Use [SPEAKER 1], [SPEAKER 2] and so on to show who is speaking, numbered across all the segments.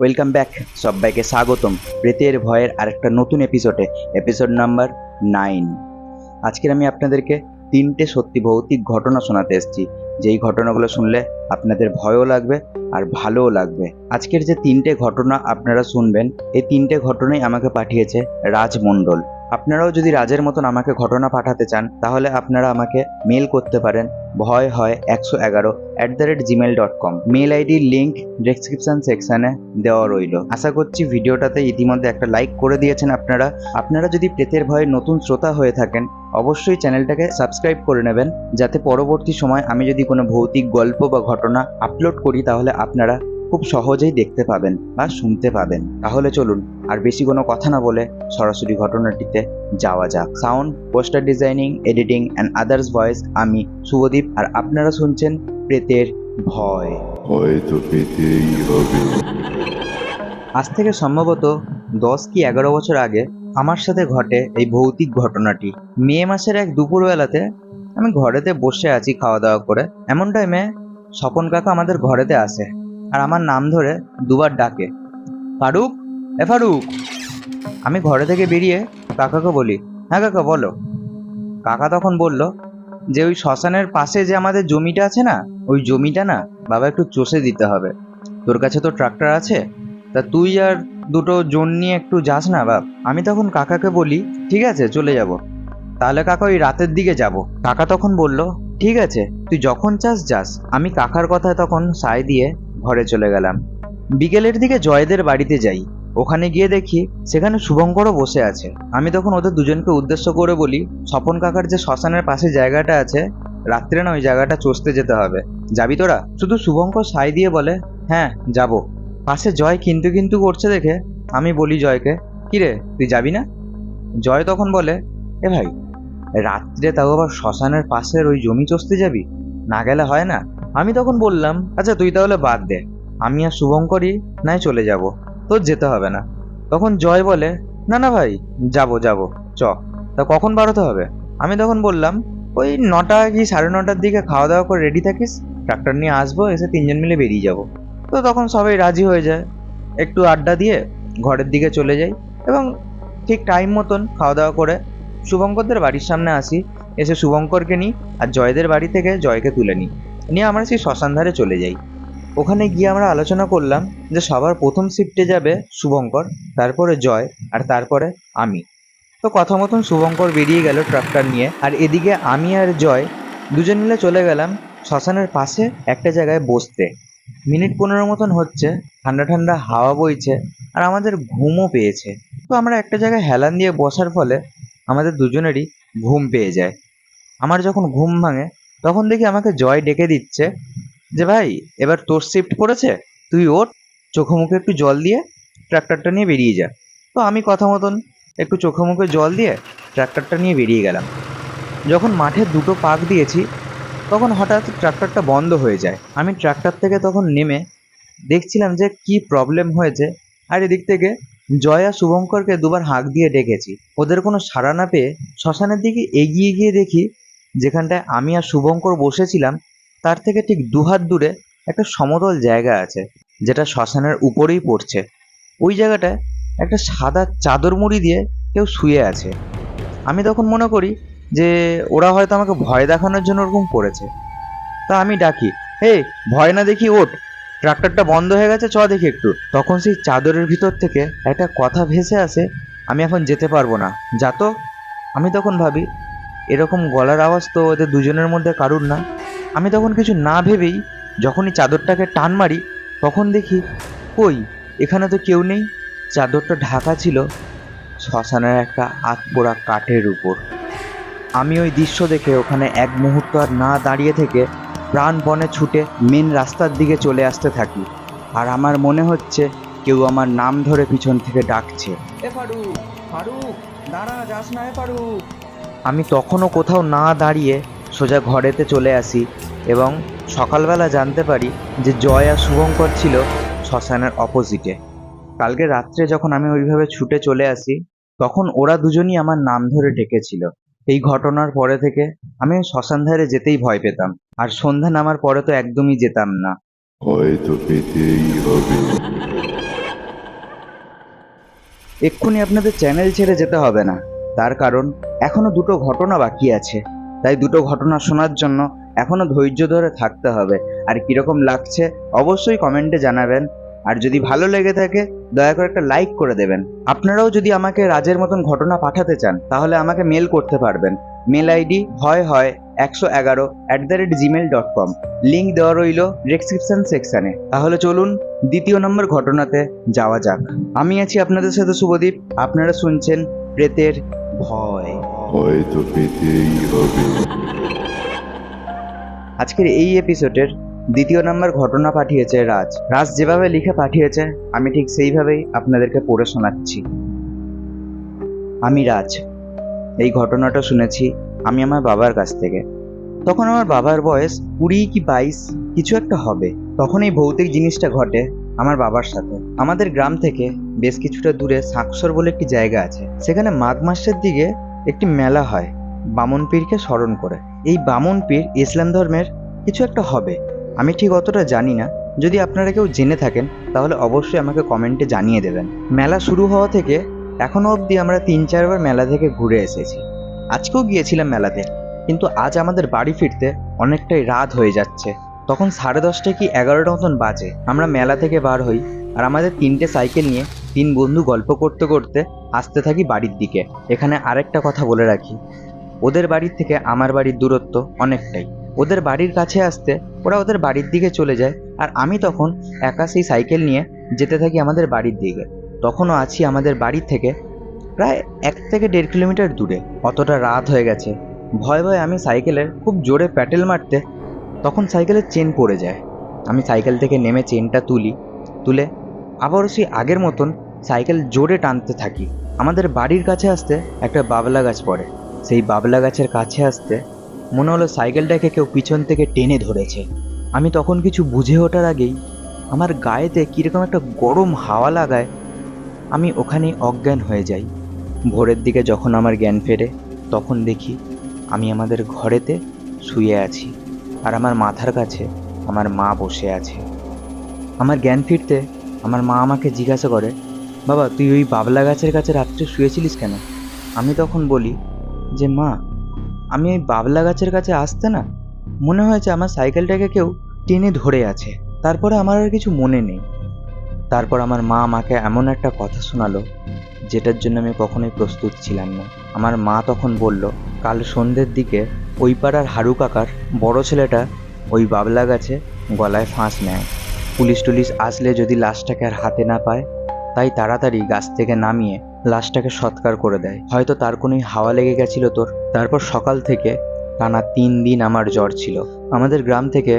[SPEAKER 1] Welcome back সবাইকে স্বাগতম প্রেতের ভয়ের আরেকটা নতুন এপিসোডে এপিসোড নাম্বার নাইন আজকের আমি আপনাদেরকে তিনটে সত্যি ভৌতিক ঘটনা শোনাতে এসেছি। যেই ঘটনাগুলো শুনলে আপনাদের ভয়ও লাগবে আর ভালোও লাগবে। আজকের যে তিনটে ঘটনা আপনারা শুনবেন, এই তিনটে ঘটনাই আমাকে পাঠিয়েছে রাজ মণ্ডল। আপনারাও যদি রাজের মতন আমাকে ঘটনা পাঠাতে চান, তাহলে আপনারা আমাকে মেল করতে পারেন ভয় হয় একশো এগারো at the rate gmail dot com mail আইডির লিঙ্ক ডেসক্রিপশন সেকশানে দেওয়া রইল। আশা করছি ভিডিওটাতে ইতিমধ্যে একটা লাইক করে দিয়েছেন আপনারা। আপনারা যদি প্রেতের ভয়ে নতুন শ্রোতা হয়ে থাকেন, অবশ্যই চ্যানেলটাকে সাবস্ক্রাইব করে নেবেন। যাতে পরবর্তী সময় আমি যদি কোনো ভৌতিক গল্প বা ঘটনা আপলোড করি, তাহলে আপনারা খুব সহজেই দেখতে পাবেন বা শুনতে পাবেন। তাহলে চলুন আর বেশি কোনো কথা না বলে সরাসরি ঘটনাটিতে যাওয়া যাক। Sound poster designing editing and others voice আমি শুভদীপ আর আপনারা শুনছেন প্রেতের ভয়।
[SPEAKER 2] হয়তো পেতেই হবে।
[SPEAKER 1] আজ থেকে সম্ভবত দশ কি এগারো বছর আগে আমার সাথে ঘটে এই ভৌতিক ঘটনাটি। মে মাসের এক দুপুরবেলাতে আমি ঘরেতে বসে আছি খাওয়া দাওয়া করে। এমন টাইমে স্বপন কাকা আমাদের ঘরেতে আসে। আর আমার নাম ধরে দুবার ডাকে, ফারুক, এ ফারুক। আমি ঘরে থেকে বেরিয়ে কাকাকে বলি হ্যাঁ কাকা, বলো। কাকা তখন বলল, যে ওই শ্মশানের পাশে যে আমাদের জমিটা আছে না, ওই জমিটা না, বাবা একটু চষে দিতে হবে। তোর কাছে তো ট্রাক্টর আছে, তা তুই আর দুটো জোন নিয়ে একটু যাস না, বাপ। আমি তখন কাকাকে বলি, ঠিক আছে, চলে যাব। তাহলে কাকা ওই রাতের দিকে যাব। কাকা তখন বলল, ঠিক আছে, তুই যখন চাস, যাস। আমি কাকার কথায় তখন সায় দিয়ে ঘরে চলে গেলাম। বিকেলের দিকে জয়দের বাড়িতে যাই। ওখানে গিয়ে দেখি সেখানে শুভঙ্করও বসে আছে। আমি তখন ওদের দুজনকে উদ্দেশ্য করে বলি, স্বপন কাকার যে শ্মশানের পাশে জায়গাটা আছে, রাত্রে না ওই জায়গাটা চষতে যেতে হবে। যাবি তোরা? শুধু শুভঙ্কর সাই দিয়ে বলে হ্যাঁ যাব। পাশে জয় কিন্তু কিন্তু করছে দেখে। আমি বলি জয়কে কিরে তুই যাবি না? জয় তখন বলে, এ ভাই, রাত্রে তাও আবার শ্মশানের পাশের ওই জমি চষতে যাবি? না গেলে হয় না? আমি তখন বললাম আচ্ছা তুই তাহলে বাদ দে। আমি আর শুভঙ্করই নাই চলে যাব। তোর যেতে হবে না। তখন জয় বলে, না না ভাই, যাব যাব। চ। তা কখন বাড়াতে হবে? আমি তখন বললাম, ওই নটা কি সাড়ে নটার দিকে খাওয়া দাওয়া করে রেডি থাকিস? ট্রাক্টর নিয়ে আসব, এসে তিনজন মিলে বেরিয়ে যাব। তো তখন সবাই রাজি হয়ে যায়। একটু আড্ডা দিয়ে ঘরের দিকে চলে যাই এবং ঠিক টাইম মতন খাওয়া দাওয়া করে শুভঙ্করদের বাড়ির সামনে আসি। এসে শুভঙ্করকে নিই আর জয়দের বাড়ি থেকে জয়কে তুলে নিই। নিয়ে আমরা সেই শ্মশান ধারে চলে যাই। ওখানে গিয়ে আমরা আলোচনা করলাম যে সবার প্রথম শিফটে যাবে শুভঙ্কর, তারপরে জয় আর তারপরে আমি। তো কথা মতন শুভঙ্কর বেরিয়ে গেল ট্রাক্টর নিয়ে আর এদিকে আমি আর জয় দুজন মিলে চলে গেলাম শ্মশানের পাশে একটা জায়গায় বসতে। মিনিট পনেরো মতন হচ্ছে, ঠান্ডা ঠান্ডা হাওয়া বইছে আর আমাদের ঘুমও পেয়েছে। তো আমরা একটা জায়গায় হেলান দিয়ে বসার ফলে আমাদের দুজনেরই ঘুম পেয়ে যায়। আমার যখন ঘুম ভাঙে তখন দেখি আমাকে জয় ডেকে দিচ্ছে যে, ভাই, এবার তোর শিফট পড়েছে? তুই ওর চোখে মুখে একটু জল দিয়ে ট্র্যাক্টরটা নিয়ে বেরিয়ে যা। তো আমি কথা মতন একটু চোখে মুখে জল দিয়ে ট্র্যাক্টরটা নিয়ে বেরিয়ে গেলাম। যখন মাঠে দুটো পাক দিয়েছি, তখন হঠাৎ ট্রাক্টরটা বন্ধ হয়ে যায়। আমি ট্রাক্টর থেকে তখন নেমে দেখছিলাম যে, কি প্রবলেম হয়েছে। আর এদিক থেকে জয়া শুভঙ্করকে দুবার হাঁক দিয়ে ডেকেছি। ওদের কোনো সাড়া না পেয়ে শ্মশানের দিকে এগিয়ে গিয়ে দেখি যেখানটায় আমি আর শুভঙ্কর বসেছিলাম, তার থেকে ঠিক দুহাত দূরে একটা সমতল জায়গা আছে, যেটা শ্মশানের উপরেই পড়ছে। ওই জায়গাটায় একটা সাদা চাদর মুড়ি দিয়ে কেউ শুয়ে আছে। আমি তখন মনে করি যে, ওরা হয়তো আমাকে ভয় দেখানোর জন্য ওরকম করেছে। তা আমি ডাকি হে ভয় না দেখি, ওঠ। ট্রাক্টরটা বন্ধ হয়ে গেছে, চ দেখি একটু। তখন সেই চাদরের ভিতর থেকে একটা কথা ভেসে আসে, আমি এখন যেতে পারব না। যা তো? আমি তখন ভাবি এরকম গলার আওয়াজ তো ওদের দুজনের মধ্যে কারুর না। আমি তখন কিছু না ভেবেই যখনই চাদরটাকে টান মারি, তখন দেখি, কই, এখানে তো কেউ নেই। চাদরটা ঢাকা ছিল শ্মশানের একটা আতপোড়া কাঠের উপর। আমি ওই দৃশ্য দেখে ওখানে এক মুহূর্ত আর না দাঁড়িয়ে থেকে প্রাণপণে ছুটে মেন রাস্তার দিকে চলে আসতে থাকি। আর আমার মনে হচ্ছে কেউ আমার নাম ধরে পিছন থেকে ডাকছে। ফারুক ফারুক, দাঁড়া, যাস না ফারুক। আমি তখনও কোথাও না দাঁড়িয়ে সোজা ঘরেতে চলে আসি এবং সকালবেলা জানতে পারি যে জয় আর শুভঙ্কর ছিল শ্মশানের অপোজিটে। কালকে রাত্রে যখন আমি ওইভাবে ছুটে চলে আসি তখন ওরা দুজনই আমার নাম ধরে ডেকেছিল। এই ঘটনার পরে থেকে আমি শ্মশান ধারে যেতেই ভয় পেতাম আর সন্ধ্যা নামার পরে তো একদমই যেতাম না।
[SPEAKER 2] হয়তো পেতেই হবে।
[SPEAKER 1] এক্ষুনি আপনাদের চ্যানেল ছেড়ে যেতে হবে না। তার কারণ এখনও দুটো ঘটনা বাকি আছে। তাই দুটো ঘটনা শোনার জন্য এখনও ধৈর্য ধরে থাকতে হবে। আর কীরকম লাগছে অবশ্যই কমেন্টে জানাবেন। আর যদি ভালো লেগে থাকে, দয়া করে একটা লাইক করে দেবেন। আপনারাও যদি আমাকে রাজের মতন ঘটনা পাঠাতে চান, তাহলে আমাকে মেল করতে পারবেন। মেল আইডি হয় হয় একশো এগারো at the rate gmail dot com link দেওয়া রইল ডেসক্রিপশন সেকশনে তাহলে চলুন দ্বিতীয় নম্বর ঘটনাতে যাওয়া যাক। আমি আছি আপনাদের সাথে শুভদীপ। আপনারা শুনছেন প্রেতের ভয়।
[SPEAKER 2] পেতেই হবে।
[SPEAKER 1] আজকের এই এপিসোডের দ্বিতীয় নম্বর ঘটনা পাঠিয়েছে রাজ। রাজ যেভাবে লিখে পাঠিয়েছে আমি ঠিক সেইভাবেই আপনাদেরকে পড়ে শোনাচ্ছি। আমি রাজ। এই ঘটনাটা শুনেছি আমি আমার বাবার কাছ থেকে। তখন আমার বাবার বয়স কুড়ি কি বাইশ কিছু একটা হবে। তখন এই ভৌতিক জিনিসটা ঘটে আমার বাবার সাথে। আমাদের গ্রাম থেকে বেশ কিছুটা দূরে সাকসর বলে একটি জায়গা আছে। সেখানে মাঘ মাসের দিকে একটি মেলা হয়, বামন পীরকে স্মরণ করে। এই বামন পীর ইসলাম ধর্মের কিছু একটা হবে। আমি ঠিক অতটা জানি না। যদি আপনারা কেউ জেনে থাকেন, তাহলে অবশ্যই আমাকে কমেন্টে জানিয়ে দেবেন। মেলা শুরু হওয়া থেকে এখনও অবধি আমরা তিন চারবার মেলা থেকে ঘুরে এসেছি। আজকেও গিয়েছিলাম মেলাতে, কিন্তু আজ আমাদের বাড়ি ফিরতে অনেকটাই রাত হয়ে যাচ্ছে। তখন সাড়ে দশটা কি এগারোটা মতন বাজে। আমরা মেলা থেকে বার হই আর আমাদের তিনটে সাইকেল নিয়ে তিন বন্ধু গল্প করতে করতে আসতে থাকি বাড়ির দিকে। এখানে আরেকটা কথা বলে রাখি। ওদের বাড়ির থেকে আমার বাড়ির দূরত্ব অনেকটাই। ওদের বাড়ির কাছে আসতে ওরা ওদের বাড়ির দিকে চলে যায় আর আমি তখন একা সেই সাইকেল নিয়ে যেতে থাকি আমাদের বাড়ির দিকে। তখনও আছি আমাদের বাড়ির থেকে প্রায় এক থেকে দেড় কিলোমিটার দূরে। অতটা রাত হয়ে গেছে। ভয় ভয়ে আমি সাইকেলের খুব জোরে প্যাটেল মারতে তখন সাইকেলের চেন পড়ে যায়। আমি সাইকেল থেকে নেমে চেনটা তুলি, তুলে আবারও সেই আগের মতন সাইকেল জোরে টানতে থাকি। আমাদের বাড়ির কাছে আসতে একটা বাবলা গাছ পড়ে। সেই বাবলা গাছের কাছে আসতে মনে হলো সাইকেলটাকে কেউ পিছন থেকে টেনে ধরেছে। আমি তখন কিছু বুঝে ওঠার আগেই আমার গায়েতে কীরকম একটা গরম হাওয়া লাগায়, আমি ওখানেই অজ্ঞান হয়ে যাই। ভোরের দিকে যখন আমার জ্ঞান ফেরে, তখন দেখি আমি আমাদের ঘরেতে শুয়ে আছি। আর আমার মাথার কাছে আমার মা বসে আছে। আমার জ্ঞান ফিরতে আমার মা আমাকে জিজ্ঞাসা করে, বাবা, তুই ওই বাবলা গাছের কাছে রাত্রে শুয়েছিলিস কেন? আমি তখন বলি, যে মা, আমি ওই বাবলা গাছের কাছে আসতে না, মনে হয়েছে আমার সাইকেলটাকে কেউ টেনে ধরে আছে। তারপরে আমার আর কিছু মনে নেই। তারপর আমার মা আমাকে এমন একটা কথা শোনালো, যেটার জন্য আমি কখনোই প্রস্তুত ছিলাম না। আমার মা তখন বলল, কাল সন্ধ্যের দিকে ওই পাড়ার হারু কাকার বড় ছেলেটা ওই বাবলা গাছে গলায় ফাঁস নেয়। পুলিশ টুলিশ আসলে যদি লাশটাকে আর হাতে না পায়, তাই তাড়াতাড়ি গাছ থেকে নামিয়ে লাশটাকে সৎকার করে দেয়। হয়তো তার কোনোই হাওয়া লেগে গেছিল তোর। তারপর সকাল থেকে টানা তিন দিন আমার জ্বর ছিল। আমাদের গ্রাম থেকে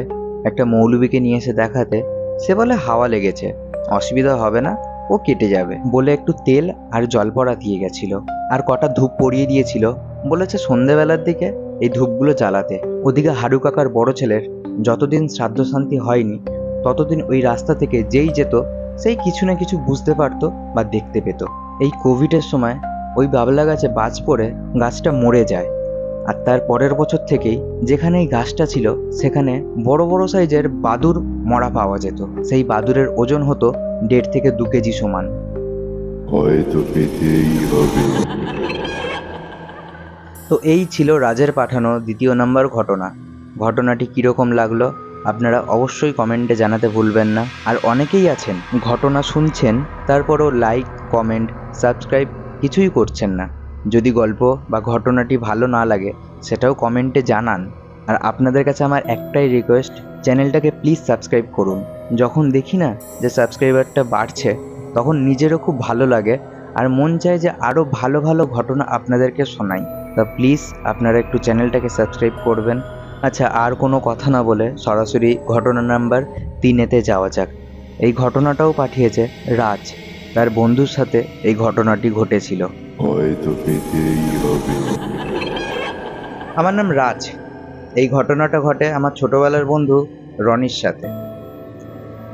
[SPEAKER 1] একটা মৌলবীকে নিয়ে এসে দেখাতে সে বলে, হাওয়া লেগেছে, অসুবিধা হবে না, ও কেটে যাবে। বলে একটু তেল আর জল পড়া দিয়ে গেছিল। আর কটা ধূপ পরিয়ে দিয়েছিল বলেছে সন্ধেবেলার দিকে এই ধূপগুলো জ্বালাতে। ওদিকে হারু কাকার বড় ছেলের যতদিন শ্রাদ্ধ শান্তি হয়নি, ততদিন ওই রাস্তা থেকে যেই যেত, সেই কিছু না কিছু বুঝতে পারতো বা দেখতে পেত। এই কোভিডের সময় ওই বাবলা গাছে বাজ পড়ে গাছটা মরে যায়। আর তার পরের বছর থেকেই যেখানে এই গাছটা ছিল, সেখানে বড় বড় সাইজের বাদুর মরা পাওয়া যেত। সেই বাদুরের ওজন হতো দেড় থেকে দু কেজি সমান।
[SPEAKER 2] হয়তো পেতেই হবে।
[SPEAKER 1] তো এই ছিল রাজের পাঠানো দ্বিতীয় নম্বর ঘটনা। ঘটনাটি কীরকম লাগল আপনারা অবশ্যই কমেন্টে জানাতে ভুলবেন না। আর অনেকেই আছেন, ঘটনা শুনছেন, তারপরও লাইক, কমেন্ট, সাবস্ক্রাইব কিছুই করছেন না। যদি গল্প বা ঘটনাটি ভালো না লাগে, সেটাও কমেন্টে জানান। আর আপনাদের কাছে আমার একটাই রিকোয়েস্ট চ্যানেলটাকে প্লিজ সাবস্ক্রাইব করুন। যখন দেখি না যে সাবস্ক্রাইবারটা বাড়ছে, তখন নিজেরও খুব ভালো লাগে। আর মন চায় যে আরও ভালো ভালো ঘটনা আপনাদেরকে শোনাই। তা প্লিজ আপনারা একটু চ্যানেলটাকে সাবস্ক্রাইব করবেন। আচ্ছা আর কোনো কথা না বলে সরাসরি ঘটনা নাম্বার তিনেতে যাওয়া যাক। এই ঘটনাটাও পাঠিয়েছে রাজ তার বন্ধুর সাথে এই ঘটনাটি ঘটেছিল।
[SPEAKER 2] হয়তো পেতেই হবে।
[SPEAKER 1] আমার নাম রাজ। এই ঘটনাটা ঘটে আমার ছোটবেলার বন্ধু রনির সাথে।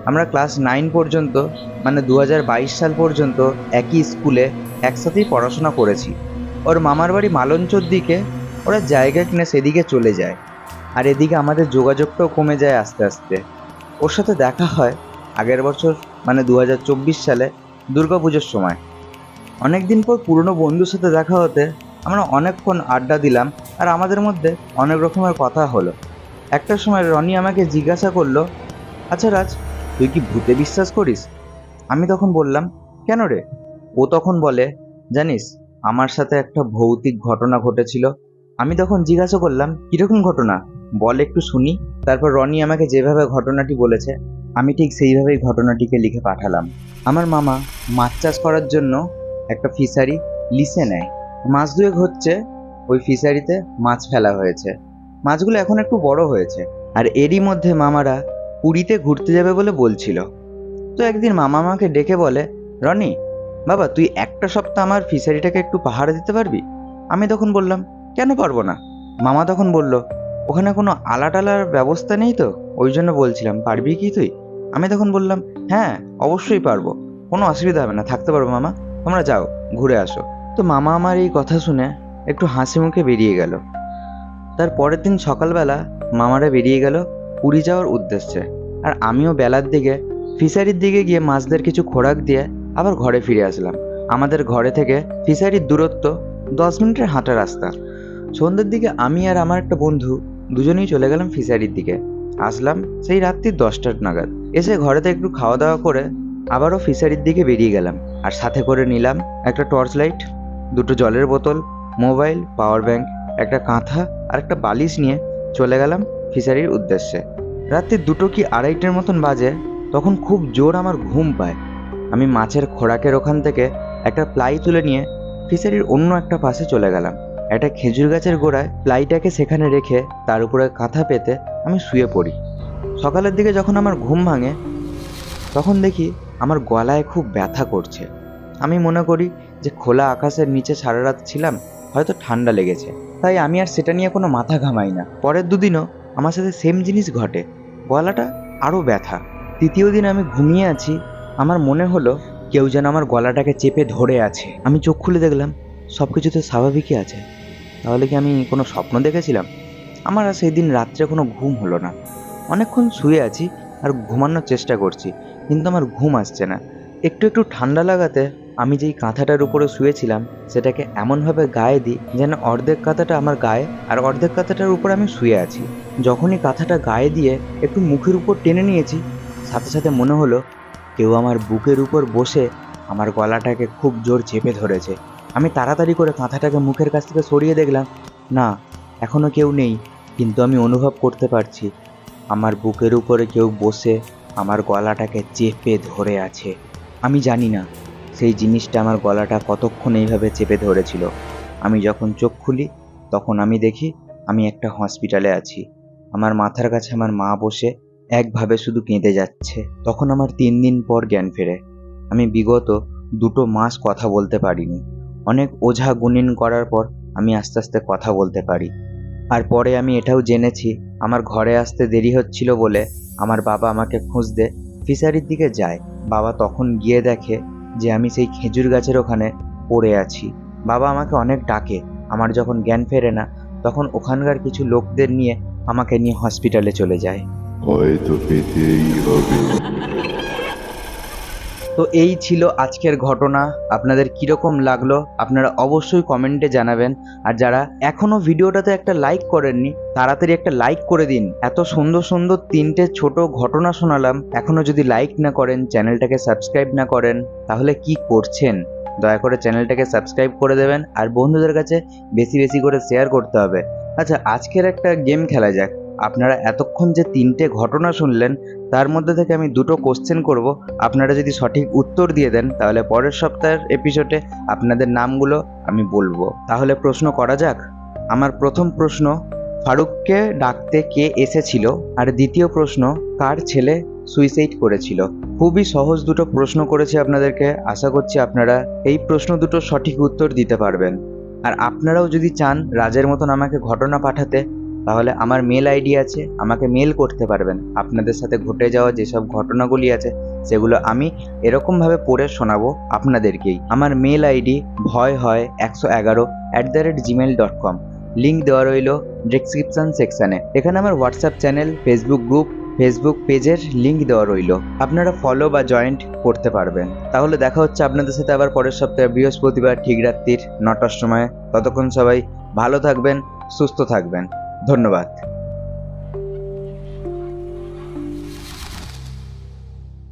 [SPEAKER 1] আমরা ক্লাস নাইন পর্যন্ত মানে দু হাজার বাইশ সাল পর্যন্ত একই স্কুলে একসাথেই পড়াশোনা করেছি। ওর মামার বাড়ি মালঞ্চর দিকে, ওরা জায়গা কিনে সেদিকে চলে যায়। আর এদিকে আমাদের যোগাযোগটাও কমে যায় আস্তে আস্তে। ওর সাথে দেখা হয় আগের বছর মানে দু হাজার চব্বিশ সালে দুর্গাপুজোর সময়। অনেকদিন পর পুরনো বন্ধুর সাথে দেখা হতে আমরা অনেকক্ষণ আড্ডা দিলাম আর আমাদের মধ্যে অনেক রকমের কথা হলো। একটা সময় রনি আমাকে জিজ্ঞাসা করল আচ্ছা রাজ, তুই কি ভূতে বিশ্বাস করিস? আমি তখন বললাম, কেন রে? ও তখন বলে, জানিস আমার সাথে একটা ভৌতিক ঘটনা ঘটেছিল। আমি তখন জিজ্ঞাসা করলাম, কীরকম ঘটনা? বল একটু শুনি। তারপর রনি আমাকে যেভাবে ঘটনাটি বলেছে, আমি ঠিক সেইভাবেই ঘটনাটিকে লিখে পাঠালাম। আমার মামা মাছ চাষ করার জন্য একটা ফিশারি লিসে নেয়। মাছ দুয়েক হচ্ছে ওই ফিশারিতে মাছ ফেলা হয়েছে। মাছগুলো এখন একটু বড় হয়েছে। আর এরই মধ্যে মামারা পুরীতে ঘুরতে যাবে বলে বলছিল। তো একদিন মামা আমাকে ডেকে বলে, রনি বাবা, তুই একটা সপ্তাহ আমার ফিশারিটাকে একটু পাহারা দিতে পারবি? আমি তখন বললাম, কেন পারব না? মামা তখন বলল, ওখানে কোনো আলা টালার ব্যবস্থা নেই তো? ওই জন্য বলছিলাম, পারবি কি তুই? আমি তখন বললাম হ্যাঁ অবশ্যই পারব। কোনো অসুবিধা হবে না, থাকতে পারব মামা। তোমরা যাও, ঘুরে আসো। তো মামা আমার এই কথা শুনে একটু হাসি মুখে বেরিয়ে গেল। তার পরের দিন সকালবেলা মামারা বেরিয়ে গেল পুরী যাওয়ার উদ্দেশ্যে। আর আমিও বেলার দিকে ফিশারির দিকে গিয়ে মাছদের কিছু খোরাক দিয়ে আবার ঘরে ফিরে আসলাম। আমাদের ঘরে থেকে ফিশারির দূরত্ব দশ মিনিটের হাঁটা রাস্তা। সন্ধ্যের দিকে আমি আর আমার একটা বন্ধু দুজনেই চলে গেলাম ফিশারির দিকে। আসলাম সেই রাত্রির দশটার নাগাদ। এসে ঘরেতে একটু খাওয়া দাওয়া করে আবারও ফিশারির দিকে বেরিয়ে গেলাম। আর সাথে করে নিলাম একটা টর্চ লাইট দুটো জলের বোতল, মোবাইল, পাওয়ার ব্যাংক, একটা কাঁথা আর একটা বালিশ নিয়ে চলে গেলাম ফিশারির উদ্দেশ্যে। রাত্রি দুটো কি আড়াইটের মতন বাজে, তখন খুব জোর আমার ঘুম পায়। আমি মাছের খোরাকের ওখান থেকে একটা প্লাই তুলে নিয়ে ফিশারির অন্য একটা পাশে চলে গেলাম। একটা খেজুর গাছের গোড়ায় প্লাইটাকে সেখানে রেখে তার উপরে কাঁথা পেতে আমি শুয়ে পড়ি। সকালের দিকে যখন আমার ঘুম ভাঙে, তখন দেখি আমার গলায় খুব ব্যথা করছে। আমি মনে করি যে খোলা আকাশের নিচে সারা রাত ছিলাম, হয়তো ঠান্ডা লেগেছে। তাই আমি আর সেটা নিয়ে কোনো মাথা ঘামাই না। পরের দুদিনও আমার সাথে সেম জিনিস ঘটে। গলাটা আরও ব্যথা। তৃতীয় দিন আমি ঘুমিয়ে আছি আমার মনে হলো কেউ যেন আমার গলাটাকে চেপে ধরে আছে। আমি চোখ খুলে দেখলাম সব কিছুতে স্বাভাবিকই আছে। তাহলে কি আমি কোনো স্বপ্ন দেখেছিলাম? আমার আর সেই দিন রাত্রে কোনো ঘুম হলো না। অনেকক্ষণ শুয়ে আছি আর ঘুমানোর চেষ্টা করছি, কিন্তু আমার ঘুম আসছে না। একটু একটু ঠান্ডা লাগাতে আমি যেই কাঁথাটার উপরে শুয়েছিলাম, সেটাকে এমনভাবে গায়ে দিই যেন অর্ধেক কাঁথাটা আমার গায়ে আর অর্ধেক কাঁথাটার উপর আমি শুয়ে আছি। যখনই কাঁথাটা গায়ে দিয়ে একটু মুখের উপর টেনে নিয়েছি, সাথে সাথে মনে হলো কেউ আমার বুকের উপর বসে আমার গলাটাকে খুব জোর চেপে ধরেছে। আমি তাড়াতাড়ি করে কাঁথাটাকে মুখের কাছ থেকে সরিয়ে দেখলাম, না এখনও কেউ নেই, কিন্তু আমি অনুভব করতে পারছি। আমার বুকের উপরে কেউ বসে আমার গলাটাকে চেপে ধরে আছে। আমি জানি না, সেই জিনিসটা আমার গলাটা কতক্ষণ এইভাবে চেপে ধরেছিল। আমি যখন চোখ খুলি, তখন আমি দেখি আমি একটা হসপিটালে আছি। আমার মাথার কাছে আমার মা বসে একভাবে শুধু কেঁদে যাচ্ছে। তখন আমার তিন দিন পর জ্ঞান ফেরে। আমি বিগত দুটো মাস কথা বলতে পারিনি। অনেক ওঝা গুনিন করার পর আমি আস্তে আস্তে কথা বলতে পারি। আর পরে আমি এটাও জেনেছি, আমার ঘরে আসতে দেরি হচ্ছিল বলে আমার বাবা আমাকে খুঁজতে ফিশারির দিকে যায়। বাবা তখন গিয়ে দেখে যে আমি সেই খেজুর গাছের ওখানে পড়ে আছি। বাবা আমাকে অনেক ডাকে, আমার যখন জ্ঞান ফেরে না, তখন ওখানকার কিছু লোকদের নিয়ে আমাকে নিয়ে হসপিটালে চলে যায়।
[SPEAKER 2] হয়তো পেতেই হবে।
[SPEAKER 1] তো এই ছিল আজকের ঘটনা। আপনাদের কীরকম লাগল আপনারা অবশ্যই কমেন্টে জানাবেন। আর যারা এখনও ভিডিওটাতে একটা লাইক করেননি, তাড়াতাড়ি একটা লাইক করে দিন। এত সুন্দর সুন্দর তিনটে ছোট ঘটনা শোনালাম। এখনও যদি লাইক না করেন, চ্যানেলটাকে সাবস্ক্রাইব না করেন, তাহলে কি করছেন? দয়া করে চ্যানেলটাকে সাবস্ক্রাইব করে দেবেন। আর বন্ধুদের কাছে বেশি বেশি করে শেয়ার করতে হবে। আচ্ছা আজকের একটা গেম খেলা যাক। আপনারা এতক্ষণ যে তিনটে ঘটনা শুনলেন, তার মধ্যে থেকে আমি দুটো কোশ্চেন করব। আপনারা যদি সঠিক উত্তর দিয়ে দেন, তাহলে পরের সপ্তাহের এপিসোডে আপনাদের নামগুলো আমি বলব। তাহলে প্রশ্ন করা যাক। আমার প্রথম প্রশ্ন, ফারুককে ডাকতে কে এসেছিল? আর দ্বিতীয় প্রশ্ন, কার ছেলে সুইসাইড করেছিল? খুবই সহজ দুটো প্রশ্ন করেছি আপনাদেরকে। আশা করছি আপনারা এই প্রশ্ন দুটো সঠিক উত্তর দিতে পারবেন। আর আপনারাও যদি চান রাজের মতন আমাকে ঘটনা পাঠাতে তাহলে আমার মেল আইডি আছে, আমাকে মেল করতে পারবেন। আপনাদের সাথে ঘটে যাওয়া যেসব ঘটনাগুলি আছে, সেগুলো আমি এরকমভাবে পড়ে শোনাবো আপনাদেরকেই। আমার মেল আইডি ভয় হয় একশো এগারো at the rate gmail dot com link দেওয়া রইল ডিসক্রিপশন সেকশানে এখানে আমার WhatsApp channel Facebook group Facebook পেজের লিঙ্ক দেওয়া রইল। আপনারা ফলো বা জয়েন্ট করতে পারবেন। তাহলে দেখা হচ্ছে আপনাদের সাথে আবার পরের সপ্তাহে। বৃহস্পতিবার, ঠিক রাত্রির নটার সময়। ততক্ষণ সবাই ভালো থাকবেন, সুস্থ থাকবেন। ধন্যবাদ।